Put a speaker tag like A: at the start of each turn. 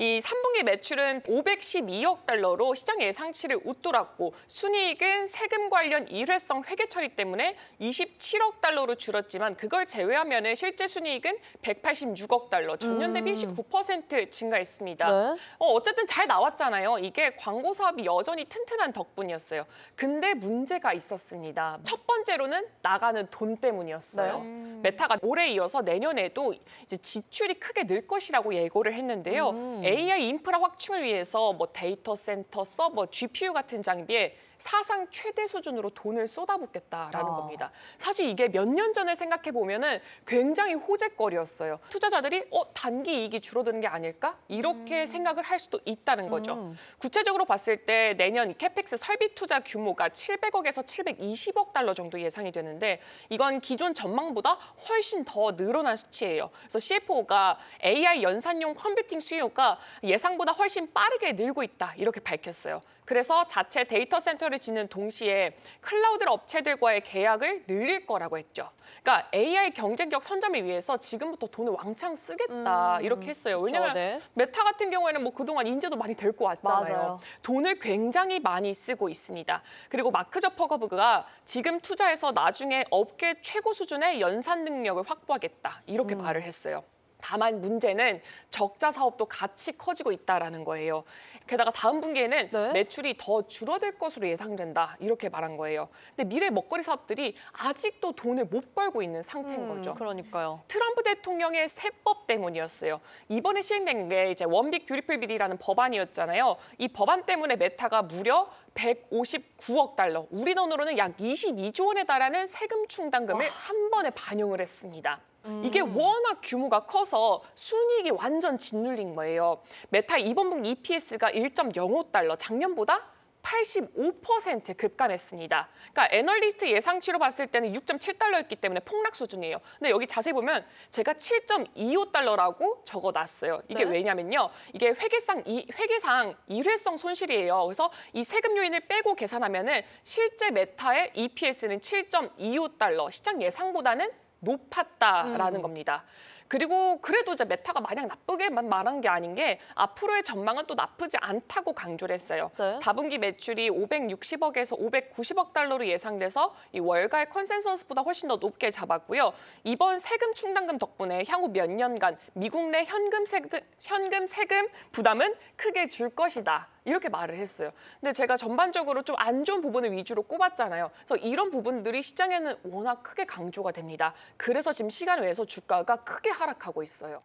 A: 이 3분기 매출은 512억 달러로 시장 예상치를 웃돌았고 순이익은 세금 관련 일회성 회계 처리 때문에 27억 달러로 줄었지만 그걸 제외하면 실제 순이익은 186억 달러, 전년 대비
B: 음.
A: 19% 증가했습니다.
B: 네.
A: 어, 어쨌든 잘 나왔잖아요. 이게 광고 사업이 여전히 튼튼한 덕분이었어요. 근데 문제가 있었습니다. 첫 번째로는 나가는 돈 때문이었어요.
B: 네.
A: 메타가 올해 이어서 내년에도 이제 지출이 크게 늘 것이라고 예고를 했는데요.
B: 음.
A: AI 인프라 확충을 위해서 뭐 데이터 센터, 서버, GPU 같은 장비에 사상 최대 수준으로 돈을 쏟아붓겠다라는
B: 아.
A: 겁니다. 사실 이게 몇 년 전을 생각해 보면은 굉장히 호재거리였어요. 투자자들이 어 단기 이익이 줄어드는 게 아닐까 이렇게 생각을 할 수도 있다는 거죠.
B: 음.
A: 구체적으로 봤을 때 내년 캐펙스 설비 투자 규모가 700억에서 720억 달러 정도 예상이 되는데 이건 기존 전망보다 훨씬 더 늘어난 수치예요. 그래서 CFO가 AI 연산용 컴퓨팅 수요가 예상보다 훨씬 빠르게 늘고 있다 이렇게 밝혔어요. 그래서 자체 데이터 센터를 짓는 동시에 클라우드 업체들과의 계약을 늘릴 거라고 했죠. 그러니까 AI 경쟁력 선점을 위해서 지금부터 돈을 왕창 쓰겠다
B: 음,
A: 이렇게 했어요. 왜냐면
B: 그렇죠, 네.
A: 메타 같은 경우에는 뭐 그동안 인재도 많이 데리고 왔잖아요.
B: 맞아요.
A: 돈을 굉장히 많이 쓰고 있습니다. 그리고 마크 저퍼거브가 지금 투자해서 나중에 업계 최고 수준의 연산 능력을 확보하겠다 이렇게
B: 음.
A: 말을 했어요. 다만 문제는 적자 사업도 같이 커지고 있다라는 거예요. 게다가 다음 분기에는
B: 네.
A: 매출이 더 줄어들 것으로 예상된다 이렇게 말한 거예요. 근데 미래 먹거리 사업들이 아직도 돈을 못 벌고 있는 상태인
B: 음,
A: 거죠.
B: 그러니까요.
A: 트럼프 대통령의 세법 때문이었어요. 이번에 시행된 게 이제 원빅 뷰티풀 빌이라는 법안이었잖아요. 이 법안 때문에 메타가 무려 159억 달러, 우리 돈으로는 약 22조 원에 달하는 세금 충당금을 한 번에 반영을 했습니다. 이게
B: 음.
A: 워낙 규모가 커서 순이익이 완전 짓눌린 거예요. 메타 이번 분기 EPS가 1.05달러, 작년보다 85% 급감했습니다. 그러니까 애널리스트 예상치로 봤을 때는 6.7달러였기 때문에 폭락 수준이에요. 근데 여기 자세히 보면 제가 7.25달러라고 적어놨어요. 이게
B: 네.
A: 왜냐면요. 이게 회계상 이, 회계상 일회성 손실이에요. 그래서 이 세금 요인을 빼고 계산하면 은 실제 메타의 EPS는 7.25달러, 시장 예상보다는 높았다라는
B: 음.
A: 겁니다. 그리고 그래도 이제 메타가 마냥 나쁘게만 말한 게 아닌 게 앞으로의 전망은 또 나쁘지 않다고 강조를 했어요.
B: 네.
A: 4분기 매출이 560억에서 590억 달러로 예상돼서 이 월가의 컨센서스보다 훨씬 더 높게 잡았고요. 이번 세금 충당금 덕분에 향후 몇 년간 미국 내 현금 세금, 현금 세금 부담은 크게 줄 것이다. 이렇게 말을 했어요. 근데 제가 전반적으로 좀 안 좋은 부분을 위주로 꼽았잖아요. 그래서 이런 부분들이 시장에는 워낙 크게 강조가 됩니다. 그래서 지금 시간 외에서 주가가 크게 하락하고 있어요.